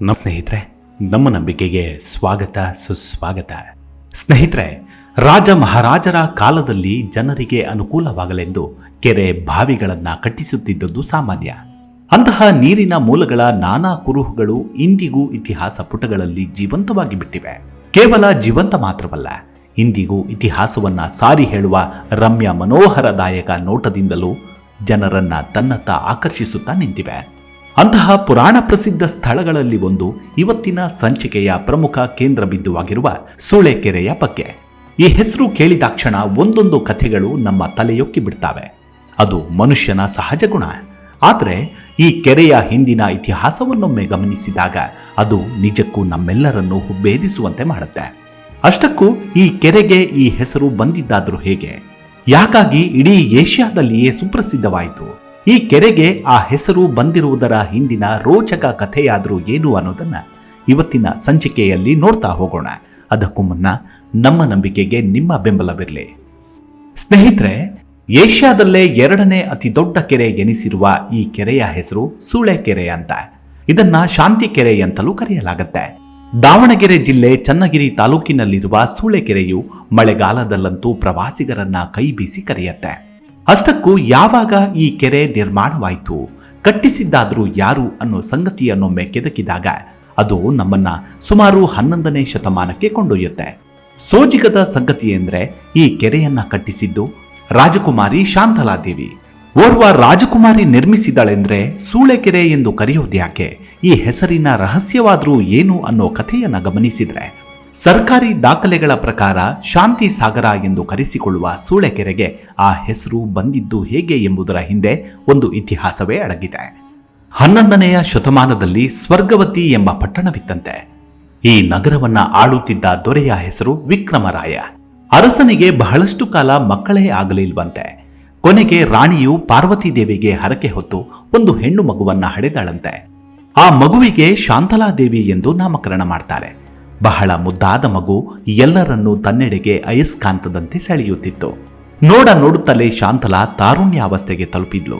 ನಮ್ಮ ಸ್ನೇಹಿತರೆ, ನಮ್ಮ ನಂಬಿಕೆಗೆ ಸ್ವಾಗತ, ಸುಸ್ವಾಗತ. ಸ್ನೇಹಿತರೆ, ರಾಜ ಮಹಾರಾಜರ ಕಾಲದಲ್ಲಿ ಜನರಿಗೆ ಅನುಕೂಲವಾಗಲೆಂದು ಕೆರೆ ಬಾವಿಗಳನ್ನು ಕಟ್ಟಿಸುತ್ತಿದ್ದದ್ದು ಸಾಮಾನ್ಯ. ಅಂತಹ ನೀರಿನ ಮೂಲಗಳ ನಾನಾ ಕುರುಹುಗಳು ಇಂದಿಗೂ ಇತಿಹಾಸ ಪುಟಗಳಲ್ಲಿ ಜೀವಂತವಾಗಿ ಬಿಟ್ಟಿವೆ. ಕೇವಲ ಜೀವಂತ ಮಾತ್ರವಲ್ಲ, ಇಂದಿಗೂ ಇತಿಹಾಸವನ್ನ ಸಾರಿ ಹೇಳುವ ರಮ್ಯ ಮನೋಹರದಾಯಕ ನೋಟದಿಂದಲೂ ಜನರನ್ನ ತನ್ನತ್ತ ಆಕರ್ಷಿಸುತ್ತಾ ನಿಂತಿವೆ. ಅಂತಹ ಪುರಾಣ ಪ್ರಸಿದ್ಧ ಸ್ಥಳಗಳಲ್ಲಿ ಒಂದು ಇವತ್ತಿನ ಸಂಚಿಕೆಯ ಪ್ರಮುಖ ಕೇಂದ್ರ ಬಿಂದುವಾಗಿರುವ ಸೂಳೆಕೆರೆಯ ಬಗ್ಗೆ. ಈ ಹೆಸರು ಕೇಳಿದಾಕ್ಷಣ ಒಂದೊಂದು ಕಥೆಗಳು ನಮ್ಮ ತಲೆಯೊಕ್ಕಿ ಬಿಡ್ತಾವೆ. ಅದು ಮನುಷ್ಯನ ಸಹಜ ಗುಣ. ಆದರೆ ಈ ಕೆರೆಯ ಹಿಂದಿನ ಇತಿಹಾಸವನ್ನೊಮ್ಮೆ ಗಮನಿಸಿದಾಗ ಅದು ನಿಜಕ್ಕೂ ನಮ್ಮೆಲ್ಲರನ್ನು ಹುಬ್ಬೇರಿಸುವಂತೆ ಮಾಡುತ್ತೆ. ಅಷ್ಟಕ್ಕೂ ಈ ಕೆರೆಗೆ ಈ ಹೆಸರು ಬಂದಿದ್ದಾದ್ರೂ ಹೇಗೆ? ಯಾಕಾಗಿ ಇಡೀ ಏಷ್ಯಾದಲ್ಲಿಯೇ ಸುಪ್ರಸಿದ್ಧವಾಯಿತು? ಈ ಕೆರೆಗೆ ಆ ಹೆಸರು ಬಂದಿರುವುದರ ಹಿಂದಿನ ರೋಚಕ ಕಥೆಯಾದರೂ ಏನು ಅನ್ನೋದನ್ನ ಇವತ್ತಿನ ಸಂಚಿಕೆಯಲ್ಲಿ ನೋಡ್ತಾ ಹೋಗೋಣ. ಅದಕ್ಕೂ ಮುನ್ನ ನಮ್ಮ ನಂಬಿಕೆಗೆ ನಿಮ್ಮ ಬೆಂಬಲವಿರಲಿ. ಸ್ನೇಹಿತರೆ, ಏಷ್ಯಾದಲ್ಲೇ ಎರಡನೇ ಅತಿ ದೊಡ್ಡ ಕೆರೆ ಎನಿಸಿರುವ ಈ ಕೆರೆಯ ಹೆಸರು ಸೂಳೆ ಕೆರೆ ಅಂತ. ಇದನ್ನ ಶಾಂತಿ ಕೆರೆ ಅಂತಲೂ ಕರೆಯಲಾಗುತ್ತೆ. ದಾವಣಗೆರೆ ಜಿಲ್ಲೆ ಚನ್ನಗಿರಿ ತಾಲೂಕಿನಲ್ಲಿರುವ ಸೂಳೆಕೆರೆಯು ಮಳೆಗಾಲದಲ್ಲಂತೂ ಪ್ರವಾಸಿಗರನ್ನ ಕೈ ಬೀಸಿ ಕರೆಯುತ್ತೆ. ಅಷ್ಟಕ್ಕೂ ಯಾವಾಗ ಈ ಕೆರೆ ನಿರ್ಮಾಣವಾಯಿತು, ಕಟ್ಟಿಸಿದ್ದಾದರೂ ಯಾರು ಅನ್ನೋ ಸಂಗತಿಯನ್ನೊಮ್ಮೆ ಕೆದಕಿದಾಗ ಅದು ನಮ್ಮನ್ನ ಸುಮಾರು ಹನ್ನೊಂದನೇ ಶತಮಾನಕ್ಕೆ ಕೊಂಡೊಯ್ಯುತ್ತೆ. ಸೋಜಿಗದ ಸಂಗತಿ ಎಂದ್ರೆ ಈ ಕೆರೆಯನ್ನ ಕಟ್ಟಿಸಿದ್ದು ರಾಜಕುಮಾರಿ ಶಾಂತಲಾದೇವಿ. ಓರ್ವ ರಾಜಕುಮಾರಿ ನಿರ್ಮಿಸಿದಳೆಂದ್ರೆ ಸೂಳೆಕೆರೆ ಎಂದು ಕರೆಯೋದ್ಯಾಕೆ ಈ ಹೆಸರಿನ ರಹಸ್ಯವಾದರೂ ಏನು ಅನ್ನೋ ಕಥೆಯನ್ನ ಗಮನಿಸಿದ್ರೆ ಸರ್ಕಾರಿ ದಾಖಲೆಗಳ ಪ್ರಕಾರ ಶಾಂತಿ ಸಾಗರ ಎಂದು ಕರೆಸಿಕೊಳ್ಳುವ ಸೂಳೆಕೆರೆಗೆ ಆ ಹೆಸರು ಬಂದಿದ್ದು ಹೇಗೆ ಎಂಬುದರ ಹಿಂದೆ ಒಂದು ಇತಿಹಾಸವೇ ಅಡಗಿದೆ. ಹನ್ನೊಂದನೆಯ ಶತಮಾನದಲ್ಲಿ ಸ್ವರ್ಗವತಿ ಎಂಬ ಪಟ್ಟಣವಿತ್ತಂತೆ. ಈ ನಗರವನ್ನ ಆಳುತ್ತಿದ್ದ ದೊರೆಯ ಹೆಸರು ವಿಕ್ರಮರಾಯ. ಅರಸನಿಗೆ ಬಹಳಷ್ಟು ಕಾಲ ಮಕ್ಕಳೇ ಆಗಲಿಲ್ವಂತೆ. ಕೊನೆಗೆ ರಾಣಿಯು ಪಾರ್ವತಿದೇವಿಗೆ ಹರಕೆ ಹೊತ್ತು ಒಂದು ಹೆಣ್ಣು ಮಗುವನ್ನ ಹಡೆದಳಂತೆ. ಆ ಮಗುವಿಗೆ ಶಾಂತಲಾದೇವಿ ಎಂದು ನಾಮಕರಣ ಮಾಡ್ತಾರೆ. ಬಹಳ ಮುದ್ದಾದ ಮಗು ಎಲ್ಲರನ್ನೂ ತನ್ನೆಡೆಗೆ ಅಯಸ್ಕಾಂತದಂತೆ ಸೆಳೆಯುತ್ತಿತ್ತು. ನೋಡ ನೋಡುತ್ತಲೇ ಶಾಂತಲಾ ತಾರುಣ್ಯಾವಸ್ಥೆಗೆ ತಲುಪಿದ್ಲು.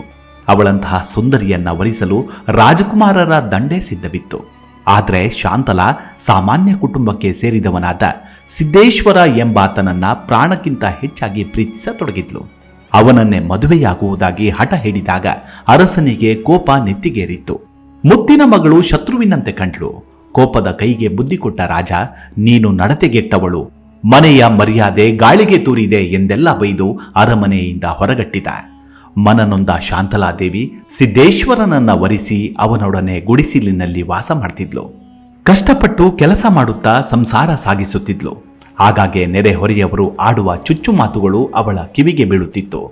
ಅವಳಂತಹ ಸುಂದರಿಯನ್ನ ವರಿಸಲು ರಾಜಕುಮಾರರ ದಂಡೇ ಸಿದ್ಧವಿತ್ತು. ಆದರೆ ಶಾಂತಲಾ ಸಾಮಾನ್ಯ ಕುಟುಂಬಕ್ಕೆ ಸೇರಿದವನಾದ ಸಿದ್ದೇಶ್ವರ ಎಂಬಾತನನ್ನ ಪ್ರಾಣಕ್ಕಿಂತ ಹೆಚ್ಚಾಗಿ ಪ್ರೀತಿಸತೊಡಗಿದ್ಲು. ಅವನನ್ನೇ ಮದುವೆಯಾಗುವುದಾಗಿ ಹಠ ಹಿಡಿದಾಗ ಅರಸನಿಗೆ ಕೋಪ ನೆತ್ತಿಗೇರಿತ್ತು. ಮುತ್ತಿನ ಮಗಳು ಶತ್ರುವಿನಂತೆ ಕಂಡ್ಳು. ಕೋಪದ ಕೈಗೆ ಬುದ್ಧಿ ಕೊಟ್ಟ ರಾಜ, ನೀನು ನಡತೆಗೆಟ್ಟವಳು. ಮನೆಯ ಮರ್ಯಾದೆ ಗಾಳಿಗೆ ತೂರಿದೆ ಎಂದೆಲ್ಲ ಬೈದು ಅರಮನೆಯಿಂದ ಹೊರಗಟ್ಟಿದ. ಮನನೊಂದ ಶಾಂತಲಾದೇವಿ ಸಿದ್ದೇಶ್ವರನನ್ನ ವರಿಸಿ ಅವನೊಡನೆ ಗುಡಿಸಿಲಿನಲ್ಲಿ ವಾಸ ಮಾಡ್ತಿದ್ಲು. ಕಷ್ಟಪಟ್ಟು ಕೆಲಸ ಮಾಡುತ್ತಾ ಸಂಸಾರ ಸಾಗಿಸುತ್ತಿದ್ಲು. ಆಗಾಗ್ಗೆ ನೆರೆಹೊರೆಯವರು ಆಡುವ ಚುಚ್ಚು ಮಾತುಗಳು ಅವಳ ಕಿವಿಗೆ ಬೀಳುತ್ತಿತ್ತು.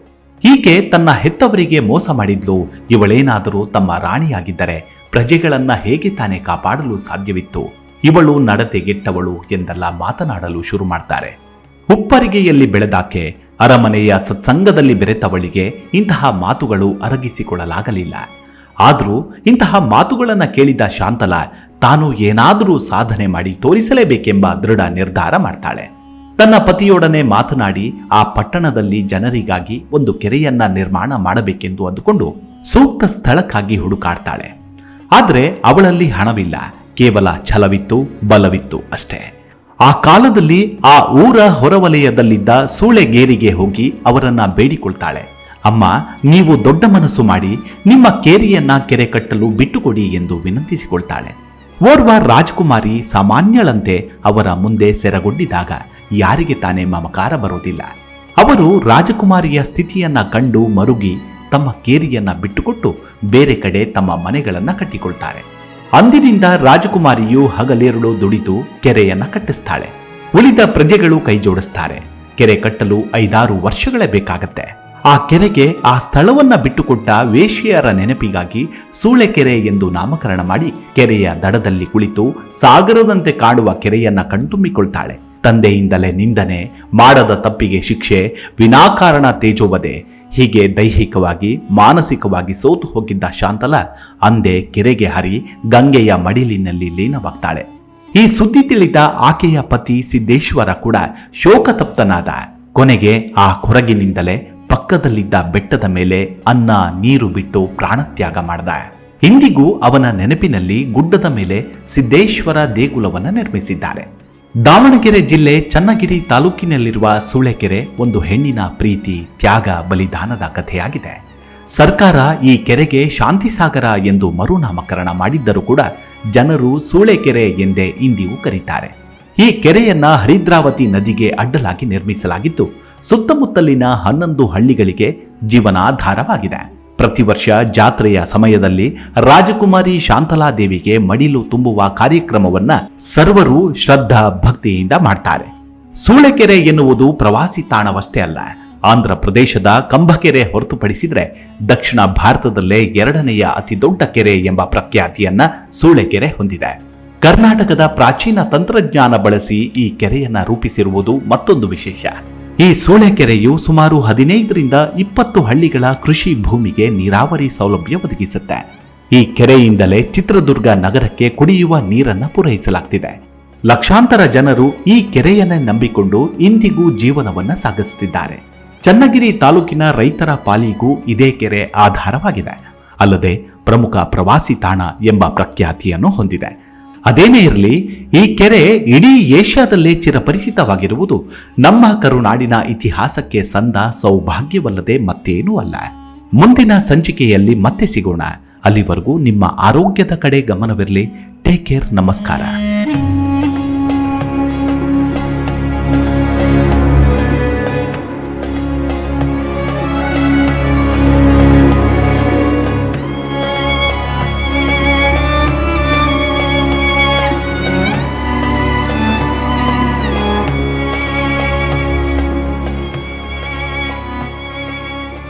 ಈಕೆ ತನ್ನ ಹೆತ್ತವರಿಗೆ ಮೋಸ ಮಾಡಿದ್ಲು. ಇವಳೇನಾದರೂ ತಮ್ಮ ರಾಣಿಯಾಗಿದ್ದರೆ ಪ್ರಜೆಗಳನ್ನ ಹೇಗೆ ತಾನೇ ಕಾಪಾಡಲು ಸಾಧ್ಯವಿತ್ತು? ಇವಳು ನಡತೆಗೆಟ್ಟವಳು ಎಂದೆಲ್ಲ ಮಾತನಾಡಲು ಶುರು ಮಾಡ್ತಾರೆ. ಉಪ್ಪರಿಗೆಯಲ್ಲಿ ಬೆಳೆದಾಕೆ ಅರಮನೆಯ ಸತ್ಸಂಗದಲ್ಲಿ ಬೆರೆತವಳಿಗೆ ಇಂತಹ ಮಾತುಗಳು ಅರಗಿಸಿಕೊಳ್ಳಲಾಗಲಿಲ್ಲ. ಆದರೂ ಇಂತಹ ಮಾತುಗಳನ್ನು ಕೇಳಿದ ಶಾಂತಲ ತಾನು ಏನಾದರೂ ಸಾಧನೆ ಮಾಡಿ ತೋರಿಸಲೇಬೇಕೆಂಬ ದೃಢ ನಿರ್ಧಾರ ಮಾಡ್ತಾಳೆ. ತನ್ನ ಪತಿಯೊಡನೆ ಮಾತನಾಡಿ ಆ ಪಟ್ಟಣದಲ್ಲಿ ಜನರಿಗಾಗಿ ಒಂದು ಕೆರೆಯನ್ನ ನಿರ್ಮಾಣ ಮಾಡಬೇಕೆಂದು ಅಂದುಕೊಂಡು ಸೂಕ್ತ ಸ್ಥಳಕ್ಕಾಗಿ ಹುಡುಕಾಡ್ತಾಳೆ. ಆದರೆ ಅವಳಲ್ಲಿ ಹಣವಿಲ್ಲ, ಕೇವಲ ಛಲವಿತ್ತು, ಬಲವಿತ್ತು ಅಷ್ಟೇ. ಆ ಕಾಲದಲ್ಲಿ ಆ ಊರ ಹೊರವಲಯದಲ್ಲಿದ್ದ ಸೂಳೆಗೇರಿಗೆ ಹೋಗಿ ಅವರನ್ನ ಬೇಡಿಕೊಳ್ತಾಳೆ. ಅಮ್ಮ, ನೀವು ದೊಡ್ಡ ಮನಸ್ಸು ಮಾಡಿ, ನಿಮ್ಮ ಕೇರಿಯನ್ನ ಕೆರೆ ಕಟ್ಟಲು ಬಿಟ್ಟುಕೊಡಿ ಎಂದು ವಿನಂತಿಸಿಕೊಳ್ತಾಳೆ. ಓರ್ವ ರಾಜಕುಮಾರಿ ಸಾಮಾನ್ಯಳಂತೆ ಅವರ ಮುಂದೆ ಸೆರಗೊಂಡಿದಾಗ ಯಾರಿಗೆ ತಾನೇ ಮಮಕಾರ ಬರೋದಿಲ್ಲ. ಅವರು ರಾಜಕುಮಾರಿಯ ಸ್ಥಿತಿಯನ್ನ ಕಂಡು ಮರುಗಿ ತಮ್ಮ ಕೇರಿಯನ್ನು ಬಿಟ್ಟುಕೊಟ್ಟು ಬೇರೆ ಕಡೆ ತಮ್ಮ ಮನೆಗಳನ್ನು ಕಟ್ಟಿಕೊಳ್ತಾರೆ. ಅಂದಿನಿಂದ ರಾಜಕುಮಾರಿಯು ಹಗಲೇರುಳು ದುಡಿದು ಕೆರೆಯನ್ನ ಕಟ್ಟಿಸ್ತಾಳೆ. ಉಳಿದ ಪ್ರಜೆಗಳು ಕೈಜೋಡಿಸ್ತಾರೆ. ಕೆರೆ ಕಟ್ಟಲು ಐದಾರು ವರ್ಷಗಳೇ ಬೇಕಾಗತ್ತೆ. ಆ ಕೆರೆಗೆ ಆ ಸ್ಥಳವನ್ನ ಬಿಟ್ಟುಕೊಟ್ಟ ವೇಶ್ಯೆಯರ ನೆನಪಿಗಾಗಿ ಸೂಳೆಕೆರೆ ಎಂದು ನಾಮಕರಣ ಮಾಡಿ ಕೆರೆಯ ದಡದಲ್ಲಿ ಕುಳಿತು ಸಾಗರದಂತೆ ಕಾಣುವ ಕೆರೆಯನ್ನ ಕಣ್ತುಂಬಿಕೊಳ್ತಾಳೆ. ತಂದೆಯಿಂದಲೇ ನಿಂದನೆ, ಮಾಡದ ತಪ್ಪಿಗೆ ಶಿಕ್ಷೆ, ವಿನಾಕಾರಣ ತೇಜೋವದೆ ಹೀಗೆ ದೈಹಿಕವಾಗಿ, ಮಾನಸಿಕವಾಗಿ ಸೋತು ಹೋಗಿದ್ದ ಶಾಂತಲ ಅಂದೇ ಕೆರೆಗೆ ಹರಿ ಗಂಗೆಯ ಮಡಿಲಿನಲ್ಲಿ ಲೀನವಾಗ್ತಾಳೆ. ಈ ಸುದ್ದಿ ತಿಳಿದ ಆಕೆಯ ಪತಿ ಸಿದ್ದೇಶ್ವರ ಕೂಡ ಶೋಕತಪ್ತನಾದ. ಕೊನೆಗೆ ಆ ಕೊರಗಿನಿಂದಲೇ ಪಕ್ಕದಲ್ಲಿದ್ದ ಬೆಟ್ಟದ ಮೇಲೆ ಅನ್ನ, ನೀರು ಬಿಟ್ಟು ಪ್ರಾಣತ್ಯಾಗ ಮಾಡ್ದ. ಇಂದಿಗೂ ಅವನ ನೆನಪಿನಲ್ಲಿ ಗುಡ್ಡದ ಮೇಲೆ ಸಿದ್ದೇಶ್ವರ ದೇಗುಲವನ್ನು ನಿರ್ಮಿಸಿದ್ದಾರೆ. ದಾವಣಗೆರೆ ಜಿಲ್ಲೆ ಚನ್ನಗಿರಿ ತಾಲೂಕಿನಲ್ಲಿರುವ ಸೂಳೆಕೆರೆ ಒಂದು ಹೆಣ್ಣಿನ ಪ್ರೀತಿ, ತ್ಯಾಗ, ಬಲಿದಾನದ ಕಥೆಯಾಗಿದೆ. ಸರ್ಕಾರ ಈ ಕೆರೆಗೆ ಶಾಂತಿಸಾಗರ ಎಂದು ಮರುನಾಮಕರಣ ಮಾಡಿದ್ದರೂ ಕೂಡ ಜನರು ಸೂಳೆಕೆರೆ ಎಂದೇ ಇಂದಿಗೂ ಕರೀತಾರೆ. ಈ ಕೆರೆಯನ್ನ ಹರಿದ್ರಾವತಿ ನದಿಗೆ ಅಡ್ಡಲಾಗಿ ನಿರ್ಮಿಸಲಾಗಿದ್ದು, ಸುತ್ತಮುತ್ತಲಿನ ಹನ್ನೊಂದು ಹಳ್ಳಿಗಳಿಗೆ ಜೀವನಾಧಾರವಾಗಿದೆ. ಪ್ರತಿ ವರ್ಷ ಜಾತ್ರೆಯ ಸಮಯದಲ್ಲಿ ರಾಜಕುಮಾರಿ ಶಾಂತಲಾದೇವಿಗೆ ಮಡಿಲು ತುಂಬುವ ಕಾರ್ಯಕ್ರಮವನ್ನ ಸರ್ವರು ಶ್ರದ್ಧಾ ಭಕ್ತಿಯಿಂದ ಮಾಡ್ತಾರೆ. ಸೂಳೆಕೆರೆ ಎನ್ನುವುದು ಪ್ರವಾಸಿ ತಾಣವಷ್ಟೇ ಅಲ್ಲ. ಆಂಧ್ರ ಪ್ರದೇಶದ ಕಂಬಕೆರೆ ಹೊರತುಪಡಿಸಿದರೆ ದಕ್ಷಿಣ ಭಾರತದಲ್ಲೇ ಎರಡನೆಯ ಅತಿ ದೊಡ್ಡ ಕೆರೆ ಎಂಬ ಪ್ರಖ್ಯಾತಿಯನ್ನ ಸೂಳೆಕೆರೆ ಹೊಂದಿದೆ. ಕರ್ನಾಟಕದ ಪ್ರಾಚೀನ ತಂತ್ರಜ್ಞಾನ ಬಳಸಿ ಈ ಕೆರೆಯನ್ನ ರೂಪಿಸಿರುವುದು ಮತ್ತೊಂದು ವಿಶೇಷ. ಈ ಸೂಳೆಕೆರೆಯು ಸುಮಾರು ಹದಿನೈದರಿಂದ ಇಪ್ಪತ್ತು ಹಳ್ಳಿಗಳ ಕೃಷಿ ಭೂಮಿಗೆ ನೀರಾವರಿ ಸೌಲಭ್ಯ ಒದಗಿಸುತ್ತೆ. ಈ ಕೆರೆಯಿಂದಲೇ ಚಿತ್ರದುರ್ಗ ನಗರಕ್ಕೆ ಕುಡಿಯುವ ನೀರನ್ನು ಪೂರೈಸಲಾಗ್ತಿದೆ. ಲಕ್ಷಾಂತರ ಜನರು ಈ ಕೆರೆಯನ್ನೇ ನಂಬಿಕೊಂಡು ಇಂದಿಗೂ ಜೀವನವನ್ನು ಸಾಗಿಸುತ್ತಿದ್ದಾರೆ ಚನ್ನಗಿರಿ ತಾಲೂಕಿನ ರೈತರ ಪಾಲಿಗೂ ಇದೇ ಕೆರೆ ಆಧಾರವಾಗಿದೆ. ಅಲ್ಲದೆ ಪ್ರಮುಖ ಪ್ರವಾಸಿ ತಾಣ ಎಂಬ ಪ್ರಖ್ಯಾತಿಯನ್ನು ಹೊಂದಿದೆ. ಅದೇನೇ ಇರಲಿ, ಈ ಕೆರೆ ಇಡೀ ಏಷ್ಯಾದಲ್ಲೇ ಚಿರಪರಿಚಿತವಾಗಿರುವುದು. ನಮ್ಮ ಕರುನಾಡಿನ ಇತಿಹಾಸಕ್ಕೆ ಸಂದ ಸೌಭಾಗ್ಯವಲ್ಲದೆ ಮತ್ತೇನೂ ಅಲ್ಲ. ಮುಂದಿನ ಸಂಚಿಕೆಯಲ್ಲಿ ಮತ್ತೆ ಸಿಗೋಣ. ಅಲ್ಲಿವರೆಗೂ ನಿಮ್ಮ ಆರೋಗ್ಯದ ಕಡೆ ಗಮನವಿರಲಿ. ಟೇಕ್ ಕೇರ್ ನಮಸ್ಕಾರ.